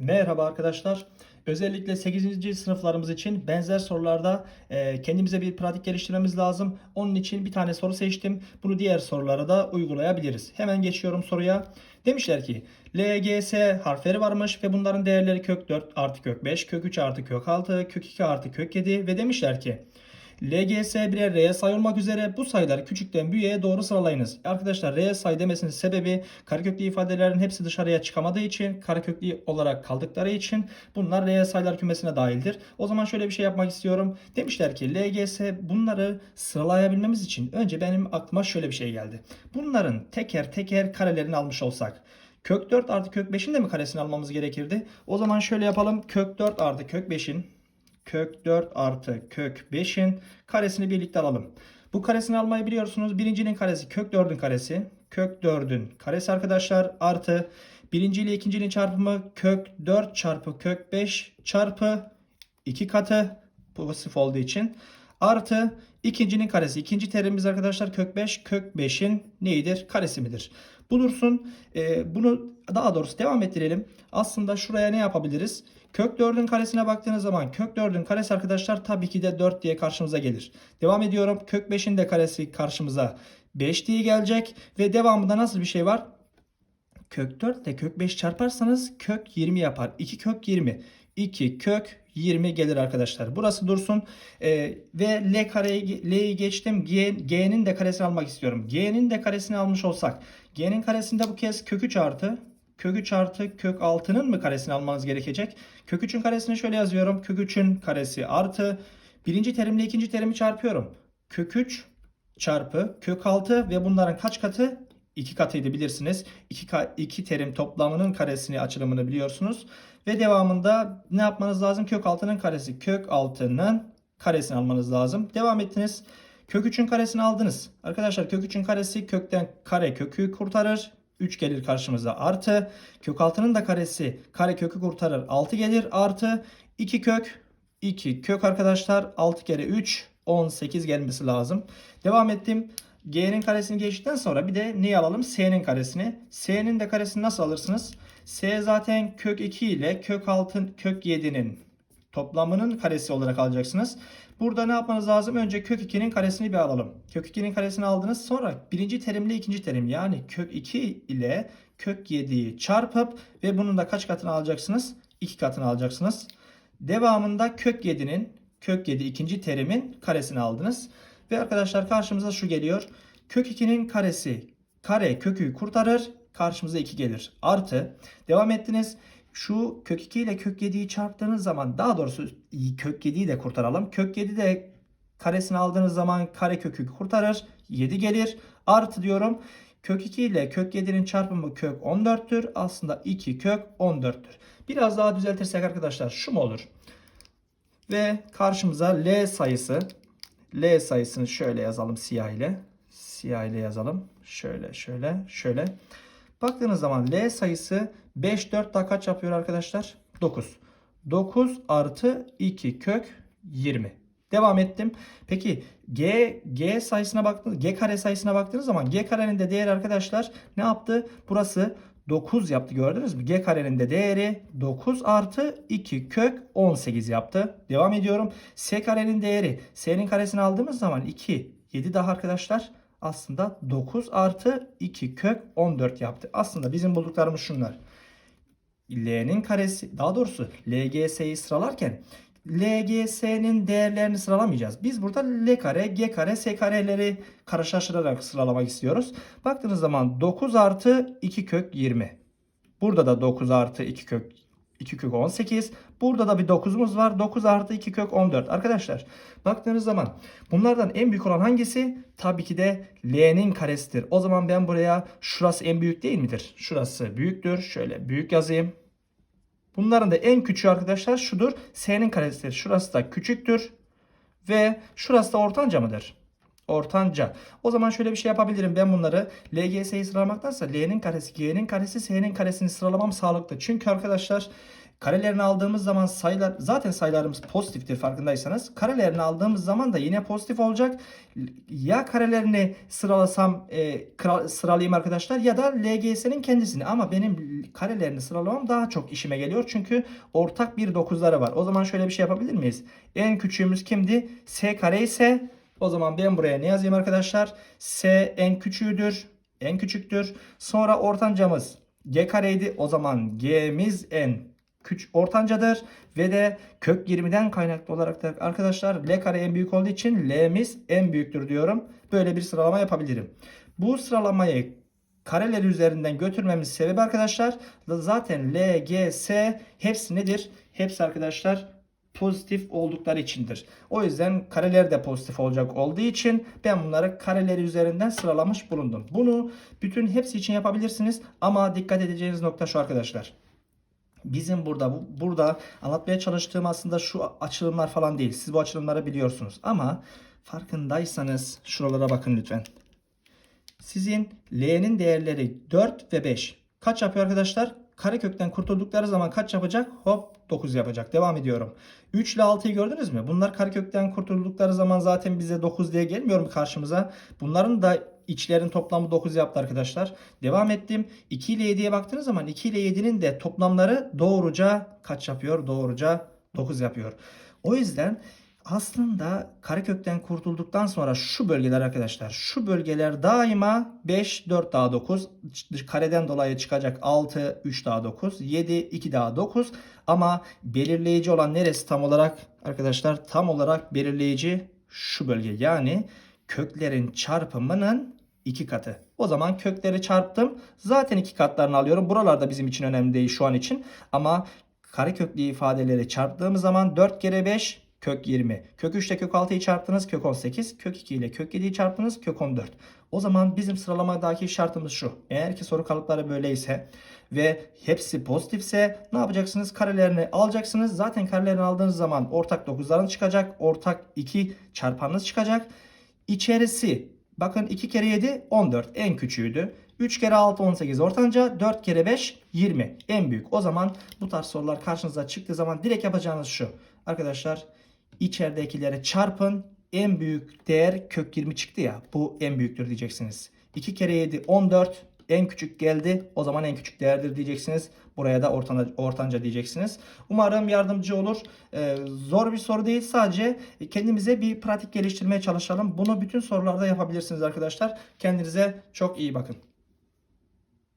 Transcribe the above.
Merhaba arkadaşlar. Özellikle 8. sınıflarımız için benzer sorularda e, kendimize bir pratik geliştirmemiz lazım. Onun için bir tane soru seçtim. Bunu diğer sorulara da uygulayabiliriz. Hemen geçiyorum soruya. Demişler ki LGS harfleri varmış ve bunların değerleri kök 4 artı kök 5, kök 3 artı kök 6, kök 2 artı kök 7 ve demişler ki LGS birer reel sayı olmak üzere bu sayıları küçükten büyüğe doğru sıralayınız. Arkadaşlar reel sayı demesinin sebebi kareköklü ifadelerin hepsi dışarıya çıkamadığı için, kareköklü olarak kaldıkları için bunlar reel sayılar kümesine dahildir. O zaman şöyle bir şey yapmak istiyorum. Demişler ki LGS bunları sıralayabilmemiz için önce benim aklıma şöyle bir şey geldi. Bunların teker teker karelerini almış olsak kök 4 artı kök 5'in de mi karesini almamız gerekirdi? O zaman şöyle yapalım. Kök 4 artı kök 5'in kök 4 artı kök 5'in karesini birlikte alalım. Bu karesini almayı biliyorsunuz. Birincinin karesi kök 4'ün karesi. Kök 4'ün karesi arkadaşlar artı birinci ile ikincinin çarpımı kök 4 çarpı kök 5 çarpı 2 katı pozitif olduğu için artı ikincinin karesi. İkinci terimimiz arkadaşlar kök 5 kök 5'in neyidir? Karesi midir? Bu dursun. Ee, bunu daha doğrusu devam ettirelim. Aslında şuraya ne yapabiliriz? Kök 4'ün karesine baktığınız zaman kök 4'ün karesi arkadaşlar tabii ki de 4 diye karşımıza gelir. Devam ediyorum. Kök 5'in de karesi karşımıza 5 diye gelecek. Ve devamında nasıl bir şey var? Kök 4 ile kök 5 çarparsanız kök 20 yapar. 2 kök 20. 2 kök 20 gelir arkadaşlar. Burası dursun. Ee, ve L kareyi L'yi geçtim. G, G'nin de karesini almak istiyorum. G'nin de karesini almış olsak. G'nin karesinde bu kez kök 3 artı kök 3 artı kök 6'nın mı karesini almanız gerekecek? Kök 3'ün karesini şöyle yazıyorum. Kök 3'ün karesi artı birinci terimle ikinci terimi çarpıyorum. Kök 3 çarpı kök 6 ve bunların kaç katı? 2 katıydı bilirsiniz. 2, iki terim toplamının karesini açılımını biliyorsunuz. Ve devamında ne yapmanız lazım? Kök 6'nın karesi. Kök 6'nın karesini almanız lazım. Devam ettiniz. Kök 3'ün karesini aldınız. Arkadaşlar kök 3'ün karesi kökten kare kökü kurtarır. 3 gelir karşımıza artı. Kök 6'nın da karesi kare kökü kurtarır. 6 gelir artı 2 kök 2 kök arkadaşlar 6 kere 3 18 gelmesi lazım. Devam ettim. G'nin karesini geçtikten sonra bir de neyi alalım? S'nin karesini. S'nin de karesini nasıl alırsınız? S zaten kök 2 ile kök 6 kök 7'nin toplamının karesi olarak alacaksınız. Burada ne yapmanız lazım? Önce kök 2'nin karesini bir alalım. Kök 2'nin karesini aldınız. Sonra birinci terimle ikinci terim yani kök 2 ile kök 7'yi çarpıp ve bunun da kaç katını alacaksınız? 2 katını alacaksınız. Devamında kök 7'nin kök 7 ikinci terimin karesini aldınız. Ve arkadaşlar karşımıza şu geliyor. Kök 2'nin karesi kare kökü kurtarır. Karşımıza 2 gelir. Artı devam ettiniz. Şu kök 2 ile kök 7'yi çarptığınız zaman daha doğrusu kök 7'yi de kurtaralım. Kök 7 de karesini aldığınız zaman kare kökü kurtarır. 7 gelir. Artı diyorum. Kök 2 ile kök 7'nin çarpımı kök 14'tür. Aslında 2 kök 14'tür. Biraz daha düzeltirsek arkadaşlar şu mu olur? Ve karşımıza L sayısı L sayısını şöyle yazalım siyah ile. Siyah ile yazalım. Şöyle şöyle şöyle. Baktığınız zaman L sayısı 5 4 daha kaç yapıyor arkadaşlar? 9. 9 artı 2 kök 20. Devam ettim. Peki G G sayısına baktığınız G kare sayısına baktığınız zaman G karenin de değeri arkadaşlar ne yaptı? Burası 9 yaptı gördünüz mü? G karenin de değeri 9 artı 2 kök 18 yaptı. Devam ediyorum. S karenin değeri S'nin karesini aldığımız zaman 2 7 daha arkadaşlar aslında 9 artı 2 kök 14 yaptı. Aslında bizim bulduklarımız şunlar. L'nin karesi daha doğrusu LGS'yi sıralarken LGS'nin değerlerini sıralamayacağız. Biz burada L kare, G kare, S kareleri karşılaştırarak sıralamak istiyoruz. Baktığınız zaman 9 artı 2 kök 20. Burada da 9 artı 2 kök 2 kök 18. Burada da bir 9'umuz var. 9 artı 2 kök 14. Arkadaşlar baktığınız zaman bunlardan en büyük olan hangisi? Tabii ki de L'nin karesidir. O zaman ben buraya şurası en büyük değil midir? Şurası büyüktür. Şöyle büyük yazayım. Bunların da en küçüğü arkadaşlar şudur. S'nin karesidir. Şurası da küçüktür. Ve şurası da ortanca mıdır? Ortanca. O zaman şöyle bir şey yapabilirim. Ben bunları LGS'yi sıralamaktansa L'nin karesi, G'nin karesi, S'nin karesini sıralamam sağlıklı. Çünkü arkadaşlar Karelerini aldığımız zaman sayılar zaten sayılarımız pozitiftir farkındaysanız. Karelerini aldığımız zaman da yine pozitif olacak. Ya karelerini sıralasam e, kra- sıralayayım arkadaşlar ya da LGS'nin kendisini ama benim karelerini sıralamam daha çok işime geliyor. Çünkü ortak bir dokuzları var. O zaman şöyle bir şey yapabilir miyiz? En küçüğümüz kimdi? S kare ise o zaman ben buraya ne yazayım arkadaşlar? S en küçüğüdür. En küçüktür. Sonra ortancamız G kareydi. O zaman G'miz en küçük ortancadır. Ve de kök 20'den kaynaklı olarak da arkadaşlar L kare en büyük olduğu için L'miz en büyüktür diyorum. Böyle bir sıralama yapabilirim. Bu sıralamayı kareler üzerinden götürmemiz sebebi arkadaşlar zaten L, G, S hepsi nedir? Hepsi arkadaşlar pozitif oldukları içindir. O yüzden kareler de pozitif olacak olduğu için ben bunları kareleri üzerinden sıralamış bulundum. Bunu bütün hepsi için yapabilirsiniz ama dikkat edeceğiniz nokta şu arkadaşlar. Bizim burada bu, burada anlatmaya çalıştığım aslında şu açılımlar falan değil. Siz bu açılımları biliyorsunuz ama farkındaysanız şuralara bakın lütfen. Sizin L'nin değerleri 4 ve 5. Kaç yapıyor arkadaşlar? Karekökten kurtuldukları zaman kaç yapacak? Hop 9 yapacak. Devam ediyorum. 3 ile 6'yı gördünüz mü? Bunlar karekökten kurtuldukları zaman zaten bize 9 diye gelmiyor mu karşımıza? Bunların da içlerin toplamı 9 yaptı arkadaşlar. Devam ettim. 2 ile 7'ye baktığınız zaman 2 ile 7'nin de toplamları doğruca kaç yapıyor? Doğruca 9 yapıyor. O yüzden aslında karekökten kurtulduktan sonra şu bölgeler arkadaşlar şu bölgeler daima 5 4 daha 9 kareden dolayı çıkacak 6 3 daha 9 7 2 daha 9 ama belirleyici olan neresi tam olarak arkadaşlar tam olarak belirleyici şu bölge yani köklerin çarpımının iki katı. O zaman kökleri çarptım. Zaten iki katlarını alıyorum. Buralarda bizim için önemli değil şu an için. Ama kareköklü ifadeleri çarptığımız zaman 4 kere 5 kök 20. Kök 3 ile kök 6'yı çarptınız kök 18. Kök 2 ile kök 7'yi çarptınız kök 14. O zaman bizim sıralamadaki şartımız şu. Eğer ki soru kalıpları böyleyse ve hepsi pozitifse ne yapacaksınız? Karelerini alacaksınız. Zaten karelerini aldığınız zaman ortak 9'ların çıkacak. Ortak 2 çarpanınız çıkacak. İçerisi bakın 2 kere 7 14 en küçüğüydü. 3 kere 6 18 ortanca 4 kere 5 20 en büyük. O zaman bu tarz sorular karşınıza çıktığı zaman direkt yapacağınız şu. Arkadaşlar içeridekileri çarpın. En büyük değer kök 20 çıktı ya. Bu en büyüktür diyeceksiniz. 2 kere 7 14 en küçük geldi. O zaman en küçük değerdir diyeceksiniz. Buraya da ortanca, ortanca diyeceksiniz. Umarım yardımcı olur. Ee, zor bir soru değil. Sadece kendimize bir pratik geliştirmeye çalışalım. Bunu bütün sorularda yapabilirsiniz arkadaşlar. Kendinize çok iyi bakın.